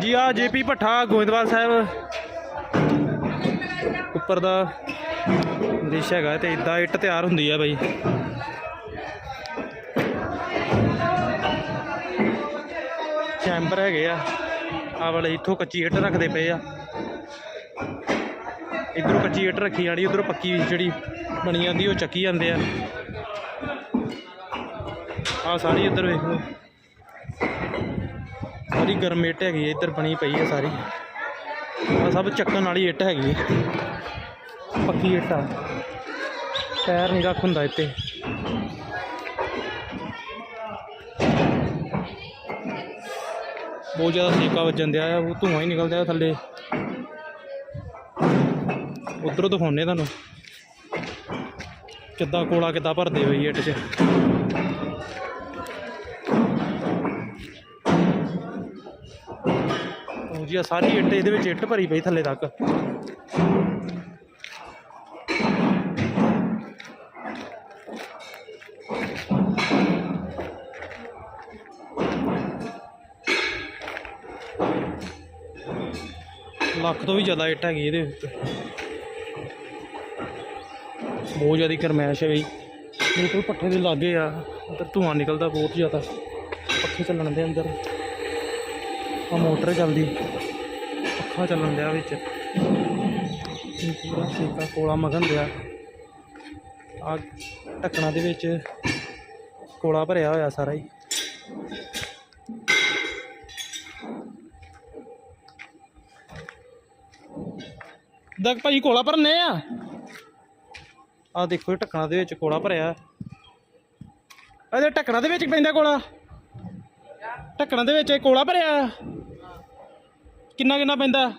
ਜੀ ਆ ਜੇਪੀ ਭੱਠਾ, ਗੋਇੰਦਵਾਲ ਸਾਹਿਬ। ਉੱਪਰ ਦਾ ਦ੍ਰਿਸ਼ ਹੈਗਾ ਤੇ ਇਦਾਂ ਇੱਟ ਤਿਆਰ ਹੁੰਦੀ ਆ ਬਾਈ। ਚੈਂਬਰ ਹੈਗੇ ਆ। ਆ ਵਾਲੇ ਇੱਥੋਂ ਕੱਚੀ ਇੱਟ ਰੱਖਦੇ ਪਏ ਆ। ਇਧਰੋਂ ਕੱਚੀ ਇੱਟ ਰੱਖੀ ਜਾਣੀ, ਉਧਰੋਂ ਪੱਕੀ ਜਿਹੜੀ ਬਣੀ ਜਾਂਦੀ, ਉਹ ਚੱਕੀ ਜਾਂਦੇ ਆ। ਆ ਸਾਰੀ ਇੱਧਰ ਵੇਖ ਲਓ। ਸਾਰੀ ਗਰਮ ਇੱਟ ਹੈਗੀ ਹੈ ਇੱਧਰ ਬਣੀ ਪਈ ਹੈ ਸਾਰੀ। ਆ ਸਭ ਚੱਕਣ ਵਾਲੀ ਇੱਟ ਹੈਗੀ ਹੈ ਪੱਕੀ ਇੱਟ ਆ। ਪੈਰ ਨਹੀਂ ਰੱਖ ਹੁੰਦਾ ਇੱਥੇ। ਬਹੁਤ ਜ਼ਿਆਦਾ ਸੇਕਾ ਵੱਜਣ ਦਿਆ ਆ, ਉਹ ਧੂਆਂ ਹੀ ਨਿਕਲਦਾ ਆ ਥੱਲੇ। ਉਧਰੋਂ ਦਿਖਾਉਨੇ ਤੁਹਾਨੂੰ। ਕਿੱਦਾਂ ਕੋਲਾ ਕਿੱਦਾਂ ਭਰਦੇ ਹੋਈ ਇੱਟ 'ਚ। ਉਹ ਜੀ, ਆਹ ਸਾਰੀ ਇੱਟ ਇਹਦੇ ਵਿੱਚ ਇੱਟ ਭਰੀ ਪਈ ਥੱਲੇ ਤੱਕ। ਲੱਖ ਤੋਂ ਵੀ ਜ਼ਿਆਦਾ ਇੱਟ ਹੈਗੀ ਇਹਦੇ ਉੱਤੇ ਬਹੁਤ ਜ਼ਿਆਦਾ ਗਰਮੈਸ਼ ਹੈ ਬਈ। ਮੇਰੇ ਪੱਠੇ ਦੇ ਲਾਗੇ ਆ। ਅੰਦਰ ਧੂਆਂ ਨਿਕਲਦਾ ਬਹੁਤ ਜ਼ਿਆਦਾ। ਪੱਠੇ ਚੱਲਣ ਦੇ ਅੰਦਰ। ਆ ਮੋਟਰ ਚੱਲਦੀ। ਪੱਖਾ ਚੱਲਣ ਦਿਆ ਵਿੱਚ। ਇਹ ਪੂਰਾ ਸੇਕਾ ਕੋਲਾ ਮਗਨ ਦਿਆ ਆ ਢੱਕਣਾ ਦੇ ਵਿੱਚ ਕੋਲਾ ਭਰਿਆ ਹੋਇਆ ਸਾਰਾ ਹੀ। ਦਕ ਭਾਈ, ਕੋਲਾ ਭਰਨੇ ਆ? ਆ ਦੇਖੋ ਇਹ ਢੱਕਣਾ ਦੇ ਵਿੱਚ ਕੋਲਾ ਭਰਿਆ। ਇਹਦੇ ਢੱਕਣਾ ਦੇ ਵਿੱਚ ਪੈਂਦਾ ਕੋਲਾ। ਢੱਕਣ ਦੇ ਵਿੱਚ ਇਹ ਕੋਲਾ ਭਰਿਆ ਆ। ਕਿੰਨਾ ਕਿੰਨਾ ਪੈਂਦਾ